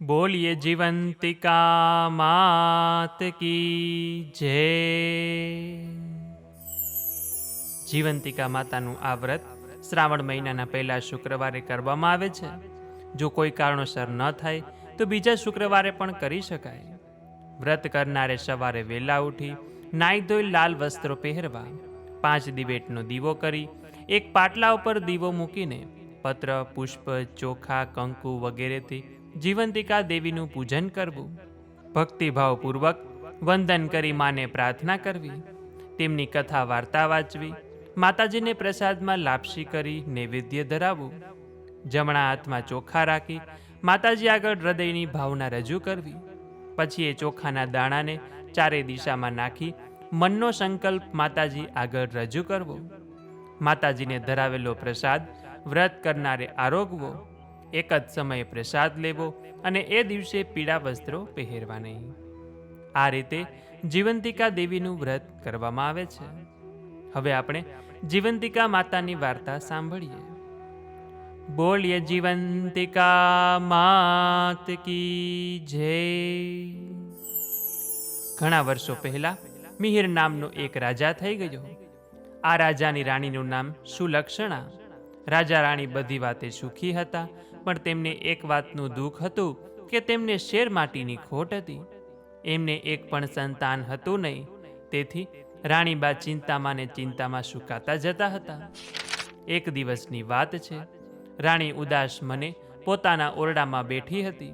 બોલીએ જીવંતિકા માત કી જય. જીવંતિકા માતાનું આ વ્રત શ્રાવણ મહિનાના પહેલા શુક્રવારે કરવામાં આવે છે. જો કોઈ કારણોસર ન થાય, તો બીજા શુક્રવારે પણ કરી શકાય. વ્રત કરનારે સવારે વહેલા ઉઠી નાઈ ધોઈ લાલ વસ્ત્રો પહેરવા, પાંચ દિવેટનો દીવો કરી, એક પાટલા ઉપર દીવો મૂકીને પત્ર, પુષ્પ, ચોખા, કંકુ વગેરેથી જીવંતિકા દેવીનું પૂજન કરવું. ભક્તિભાવપૂર્વક વંદન કરી માને પ્રાર્થના કરવી. તેમની કથા વાર્તા વાંચવી. માતાજીને પ્રસાદમાં લાપસી કરી નૈવેદ્ય ધરાવવું. જમણા હાથમાં ચોખા રાખી માતાજી આગળ હૃદયની ભાવના રજૂ કરવી. પછી એ ચોખાના દાણાને ચારે દિશામાં નાખી મનનો સંકલ્પ માતાજી આગળ રજૂ કરવો. માતાજીને ધરાવેલો પ્રસાદ વ્રત કરનારે આરોગવો. એક જ સમયે પ્રસાદ લેવો અને એ દિવસે પીળા વસ્ત્રો પહેરવા નહીં આ રીતે જીવંતિકા દેવીનું વ્રત કરવામાં આવે છે. હવે આપણે જીવંતિકા માતાની વાર્તા સાંભળીએ. બોલીએ, જીવંતિકા માત કી જય. ઘણા વર્ષો પહેલા મિહિર નામનો એક રાજા થઈ ગયો. આ રાજાની રાણીનું નામ સુલક્ષણા. રાજા રાણી બધી વાતે સુખી હતા પણ તેમને એક વાતનું દુઃખ હતું કે તેમને શેર માટીની ખોટ હતી. એમને એક પણ સંતાન હતું નહીં. તેથી રાણીબા ચિંતામાં ને ચિંતામાં સુકાતા જતા હતા. એક દિવસની વાત છે. રાણી ઉદાસ મને પોતાના ઓરડામાં બેઠી હતી.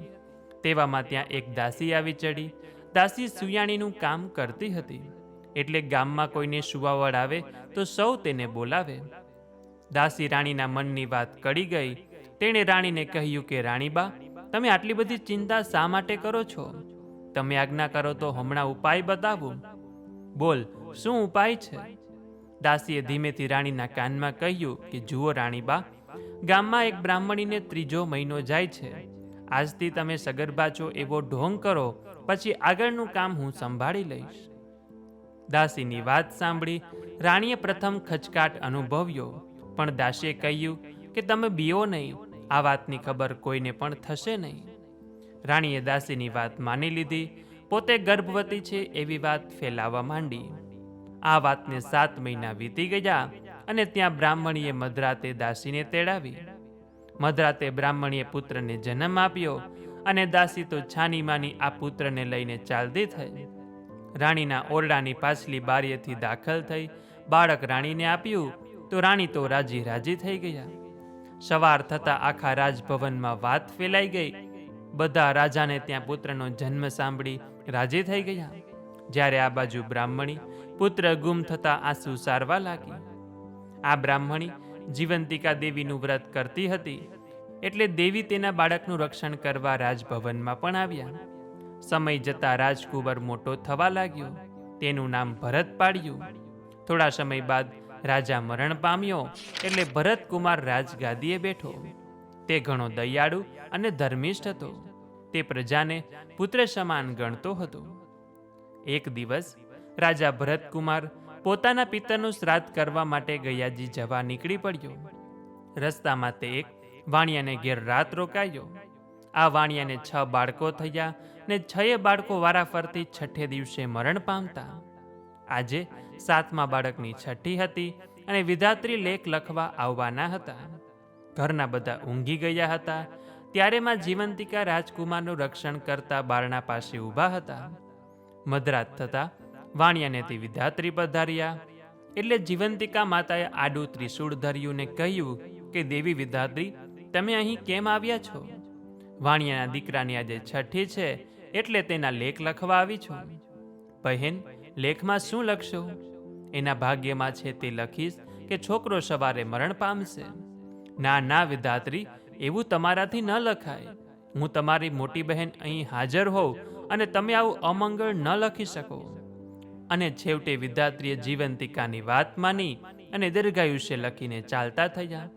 તેવામાં ત્યાં એક દાસી આવી ચડી દાસી સુયાણીનું કામ કરતી હતી. એટલે ગામમાં કોઈને સુવાવડ આવે તો સૌ તેને બોલાવે. દાસી રાણીના મનની વાત કડી ગઈ. તેણે રાણીને કહ્યું કે, રાણીબા, તમે આટલી બધી ચિંતા શા માટે કરો છો? તમે આજ્ઞા કરો તો હમણાં ઉપાય બતાવો. બોલ, શું ઉપાય છે? દાસીએ ધીમેથી રાણીના કાનમાં કહ્યું કે, જુઓ રાણીબા, ગામમાં એક બ્રાહ્મણીને ત્રીજો મહિનો જાય છે. આજથી તમે સગર્ભા છો એવો ઢોંગ કરો, પછી આગળનું કામ હું સંભાળી લઈશ. દાસીની વાત સાંભળી રાણીએ પ્રથમ ખચકાટ અનુભવ્યો, પણ દાસીએ કહ્યું કે, તમે બીઓ નહીં આ વાતની ખબર કોઈને પણ થશે નહીં. રાણીએ દાસીની વાત માની લીધી, પોતે ગર્ભવતી છે એવી વાત ફેલાવવા માંડી. આ વાતને સાત મહિના વીતી ગયા અને ત્યાં બ્રાહ્મણીએ મધરાતે દાસીને તેડાવી. મધરાતે બ્રાહ્મણીએ પુત્રને જન્મ આપ્યો અને દાસી તો છાની માની આ પુત્રને લઈને ચાલતી થઈ. રાણીના ઓરડાની પાછલી બારીએથી દાખલ થઈ બાળક રાણીને આપ્યું, તો રાણી તો રાજી રાજી થઈ ગયા. સવાર થતાં આખા રાજભવનમાં વાત ફેલાઈ ગઈ. બધા રાજાને ત્યાં પુત્રનો જન્મ સાંભળી રાજી થઈ ગયા. જ્યારે આ બાજુ બ્રાહ્મણી પુત્ર ગુમ થતાં આંસુ સારવા લાગી. આ બ્રાહ્મણી જીવંતિકા દેવીનું વ્રત કરતી હતી, એટલે દેવી તેના બાળકનું રક્ષણ કરવા રાજભવનમાં પણ આવ્યા. સમય જતાં રાજકુંવર મોટો થવા લાગ્યો. તેનું નામ ભરત પાડ્યું. થોડા સમય બાદ રાજા મરણ પામ્યો એટલે ભરતકુમાર રાજગાદીએ બેઠો. તે ઘણો દયાળુ અને ધર્મિષ્ઠ હતો. તે પ્રજાને પુત્ર સમાન ગણતો હતો. એક દિવસ રાજા ભરતકુમાર પોતાના પિતાનું શ્રાદ્ધ કરવા માટે ગયાજી જવા નીકળી પડ્યો. રસ્તામાં તે એક વાણિયાને ઘેર રાત રોકાયો. આ વાણિયાને છ બાળકો થયા ને છએ બાળકો વારાફરતી છઠ્ઠે દિવસે મરણ પામતા. આજે સાતમા બાળકની છઠ્ઠી હતી અને વિધાત્રી લેખ લખવા આવવાના હતા. ઘરના બધા ઊંઘી ગયા હતા. ત્યારે માં જીવંતિકા રાજકુમારનું રક્ષણ કરતા બારણા પાસે ઊભા હતા. મધરાત થતા વાણિયાને તે વિધાત્રી પધાર્યા. એટલે જીવંતિકા માતાએ આડું ત્રિશૂળ ધર્યું ને કહ્યું કે, દેવી વિધાત્રી, તમે અહીં કેમ આવ્યા છો? વાણિયાના દીકરાની આજે છઠ્ઠી છે, એટલે તેના લેખ લખવા આવી છું. બહેન લેખમાં શું લખશો? એના ભાગ્યમાં છે તે લખીશ કે છોકરો સવારે મરણ પામશે. ના ના, વિધાત્રી, એવું તમારાથી ન લખાય. હું તમારી મોટી બહેન અહીં હાજર હોઉં અને તમે આવું અમંગળ ન લખી શકો. અને છેવટે વિધાત્રીએ જીવંતિકાની વાત માની અને દીર્ઘાયુષ્ય લખીને ચાલતા થયા.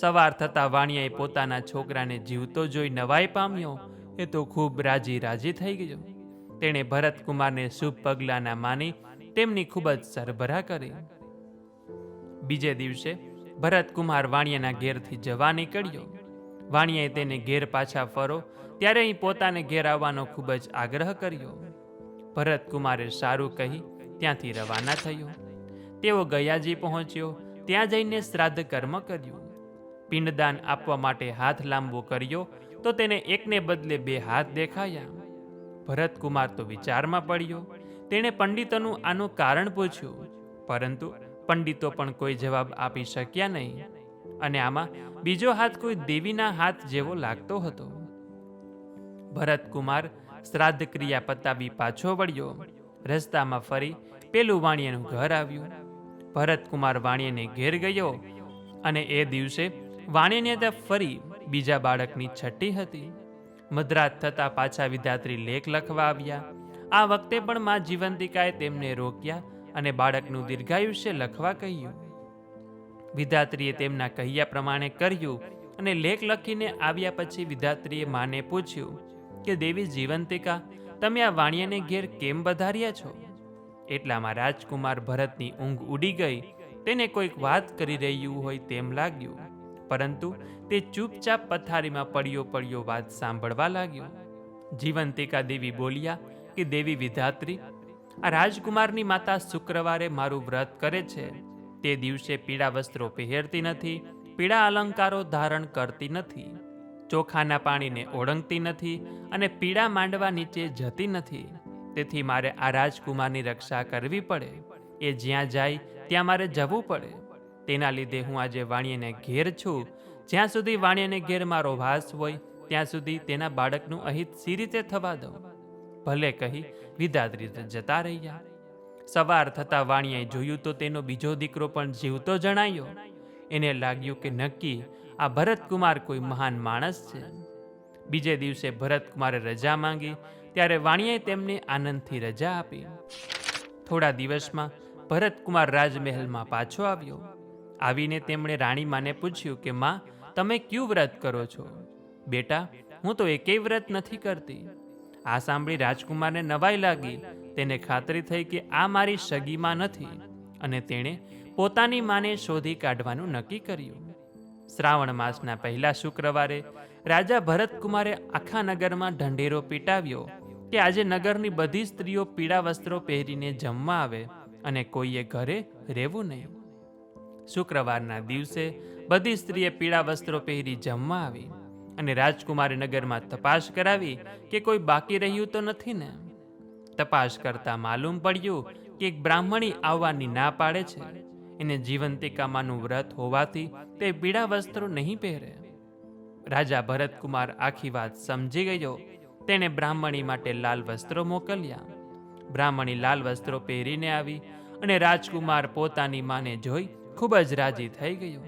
સવાર થતાં વાણિયાએ પોતાના છોકરાને જીવતો જોઈ નવાઈ પામ્યો. એ તો ખૂબ રાજી રાજી થઈ ગયો. તેણે ભરતકુમારને શુભ પગલાના માની તેમની ખૂબ જ સરભરા કરી. બીજે દિવસે ભરતકુમાર વાણિયાના ઘેરથી જવા નીકળ્યો. વાણિયાએ તેને ઘેર પાછા ફરો, ત્યારે અહીં પોતાને ઘેર આવવાનો ખૂબ જ આગ્રહ કર્યો. ભરતકુમારે સારું કહી ત્યાંથી રવાના થયો. તેઓ ગયાજી પહોંચ્યો, ત્યાં જઈને શ્રાદ્ધ કર્મ કર્યું. પિંડદાન આપવા માટે હાથ લાંબો કર્યો, તો તેને એકને બદલે બે હાથ દેખાયા. ભરતકુમાર તો વિચારમાં પડ્યો. તેણે પંડિતોનું આનું કારણ પૂછ્યું. પરંતુ પંડિતો પણ કોઈ જવાબ આપી શક્યા નહીં. અને આમાં બીજો હાથ કોઈ દેવીના હાથ જેવો લાગતો હતો. ભરતકુમાર શ્રાદ્ધ ક્રિયા પતાવી પાછો વળ્યો. રસ્તામાં ફરી પેલું વાણિયાનું ઘર આવ્યું. ભરતકુમાર વાણિયાને ઘેર ગયો અને એ દિવસે વાણિયાને ત્યાં ફરી બીજા બાળકની છઠ્ઠી હતી. મધરાત થતાં પાછા વિધાત્રી લેખ લખવા આવ્યા. આ વખતે પણ મા જીવંતિકાએ તેમને રોક્યા અને બાળકનું દીર્ઘાયુષ્ય લખવા કહ્યું. વિધાત્રીએ તેમના કહ્યા પ્રમાણે કર્યું અને લેખ લખીને આવ્યા પછી વિધાત્રીએ માને પૂછ્યું કે, દેવી જીવંતિકા, તમે આ વાણિયાને ઘેર કેમ વધાર્યા છો? એટલામાં રાજકુમાર ભરતની ઊંઘ ઉડી ગઈ. તેને કોઈક વાત કરી રહ્યું હોય તેમ લાગ્યું. પરંતુ તે ચૂપચાપ પથારીમાં પડ્યો પડ્યો વાત સાંભળવા લાગ્યો. જીવંતિકા દેવી બોલ્યા કે, દેવી વિધાત્રી, આ રાજકુમારની માતા શુક્રવારે મારું વ્રત કરે છે. તે દિવસે પીળા વસ્ત્રો પહેરતી નથી, પીળા અલંકારો ધારણ કરતી નથી, ચોખાના પાણીને ઓળંગતી નથી અને પીળા માંડવા નીચે જતી નથી. તેથી મારે આ રાજકુમારની રક્ષા કરવી પડે. એ જ્યાં જાય, ત્યાં મારે જવું પડે. તેના લીધે હું આજે વાણિયાને ઘેર છું. જ્યાં સુધી વાણિયાને ઘેર મારો વાસ હોય, ત્યાં સુધી તેના બાળકનું અહિત સી રીતે થવા દઉં. ભલે કહી વિદાદરી જતા રહ્યા. સવાર થતાં વાણિયાએ જોયું તો તેનો બીજો દીકરો પણ જીવતો જણાયો. એને લાગ્યું કે નક્કી, આ ભરતકુમાર કોઈ મહાન માણસ છે. બીજે દિવસે ભરતકુમારે રજા માંગી, ત્યારે વાણિયાએ તેમને આનંદથી રજા આપી. થોડા દિવસમાં ભરતકુમાર રાજમહેલમાં પાછો આવ્યો. આવીને તેમણે રાણીમાને પૂછ્યું કે, માં, તમે ક્યું વ્રત કરો છો? બેટા, હું તો એકેય વ્રત નથી કરતી. આ સાંભળી રાજકુમારને નવાઈ લાગી. તેને ખાતરી થઈ કે આ મારી સગીમાં નથી અને તેણે પોતાની માને શોધી કાઢવાનું નક્કી કર્યું. શ્રાવણ માસના પહેલા શુક્રવારે રાજા ભરતકુમારે આખા નગરમાં ઢંઢેરો પીટાવ્યો કે આજે નગરની બધી સ્ત્રીઓ પીળા વસ્ત્રો પહેરીને જમવા આવે અને કોઈએ ઘરે રહેવું નહીં. શુક્રવારના દિવસે બધી સ્ત્રીએ પીળા વસ્ત્રો પહેરી જમવા આવી અને રાજકુમારે નગરમાં તપાસ કરાવી કે કોઈ બાકી રહ્યું તો નથી ને. તપાસ કરતા માલુમ પડ્યું કે એક બ્રાહ્મણી આવવાની ના પાડે છે. એને જીવંતિકામાનું વ્રત હોવાથી તે પીળા વસ્ત્રો નહીં પહેરે. રાજા ભરતકુમાર આખી વાત સમજી ગયો. તેણે બ્રાહ્મણી માટે લાલ વસ્ત્રો મોકલ્યા. બ્રાહ્મણી લાલ વસ્ત્રો પહેરીને આવી અને રાજકુમાર પોતાની માને જોઈ ખૂબ જ રાજી થઈ ગયો.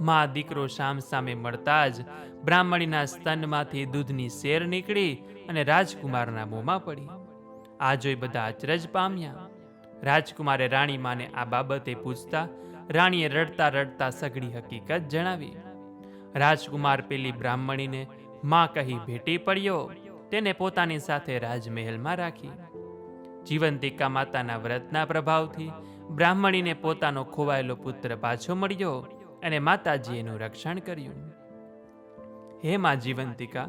મા દીકરો સામ સામે મળતા જ બ્રાહ્મણીના સ્તનમાંથી દૂધની શેર નીકળી અને રાજકુમારના મોંમાં પડી. આ જોઈ બધા અચરજ પામ્યા. રાજકુમારે રાણી માને આ બાબતે પૂછતા રાણીએ રડતા રડતા સઘળી હકીકત જણાવી. રાજકુમાર પેલી બ્રાહ્મણીને માં કહી ભેટી પડ્યો, તેને પોતાની સાથે રાજમહેલમાં રાખી. જીવંતિકા માતાના વ્રતના પ્રભાવથી બ્રાહ્મણીને પોતાનો ખોવાયેલો પુત્ર પાછો મળ્યો અને માતાજીએ એનું રક્ષણ કર્યું. હે મા જીવંતિકા,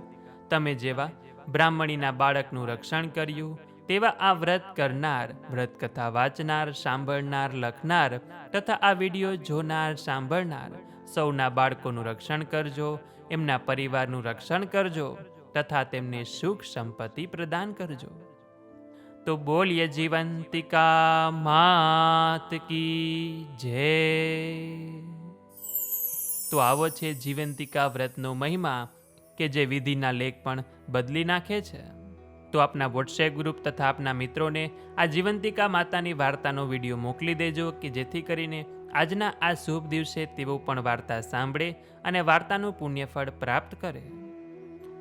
તમે જેવા બ્રાહ્મણીના બાળકનું રક્ષણ કર્યું, તેવા આ વ્રત કરનાર વ્રત કથા વાંચનાર, સાંભળનાર, લખનાર તથા આ વીડિયો જોનાર, સાંભળનાર સૌના બાળકોનું રક્ષણ કરજો, એમના પરિવારનું રક્ષણ કરજો તથા તેમને સુખ સંપત્તિ પ્રદાન કરજો. તો બોલીએ, જીવંતિકા માત કી જય. તો આવો છે જીવંતિકા વ્રતનો મહિમા કે જે વિધિના લેખ પણ બદલી નાખે છે. તો આપના વોટ્સએપ ગ્રુપ તથા આપના મિત્રોને આ જીવંતિકા માતાની વાર્તાનો વીડિયો મોકલી દેજો કે જેથી કરીને આજના આ શુભ દિવસે તેઓ પણ વાર્તા સાંભળે અને વાર્તાનું પુણ્યફળ પ્રાપ્ત કરે.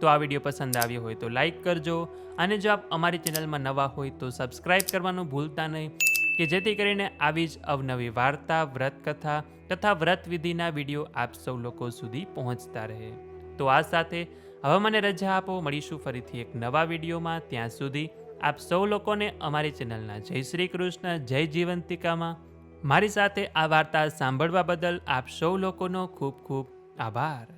તો આ વીડિયો પસંદ આવ્યો હોય તો લાઈક કરજો. અને જો આપ અમારી ચેનલમાં નવા હોય તો સબસ્ક્રાઈબ કરવાનું ભૂલતા નહીં, કે જેથી કરીને આવી જ અવનવી વાર્તા વ્રત કથા તથા વ્રત વિધિના વીડિયો આપ સૌ લોકો સુધી પહોંચતા રહે. તો આ સાથે હવે મને રજા આપો. મળીશું ફરીથી એક નવા વિડીયોમાં. ત્યાં સુધી આપ સૌ લોકોને અમારી ચેનલના જય શ્રી કૃષ્ણ, જય જીવંતિકામાં. મારી સાથે આ વાર્તા સાંભળવા બદલ આપ સૌ લોકોનો ખૂબ ખૂબ આભાર.